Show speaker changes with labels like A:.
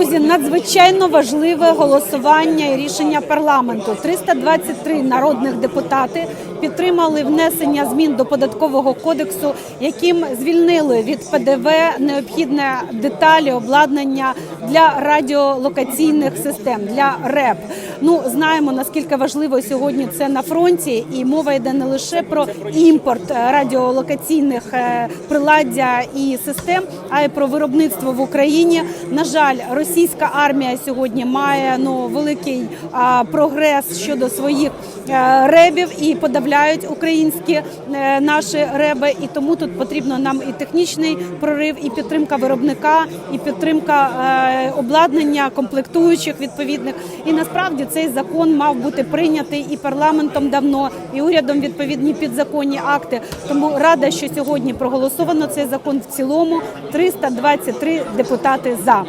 A: Друзі, надзвичайно важливе голосування і рішення парламенту. 323 народних депутати підтримали внесення змін до податкового кодексу, яким звільнили від ПДВ необхідне деталі обладнання для радіолокаційних систем для РЕП. Ну знаємо наскільки важливо сьогодні це на фронті, і мова йде не лише про імпорт радіолокаційних е, приладдя і систем, а й про виробництво в Україні. На жаль, російська армія сьогодні має ну великий прогрес щодо своїх е, ребів і подавляють українські е, наші реби. І тому тут потрібно нам і технічний прорив, і підтримка виробника, і підтримка е, обладнання комплектуючих відповідних. І насправді цей закон мав бути прийнятий і парламентом давно, і урядом відповідні підзаконні акти. Тому рада, що сьогодні проголосовано цей закон в цілому. 323 депутати за.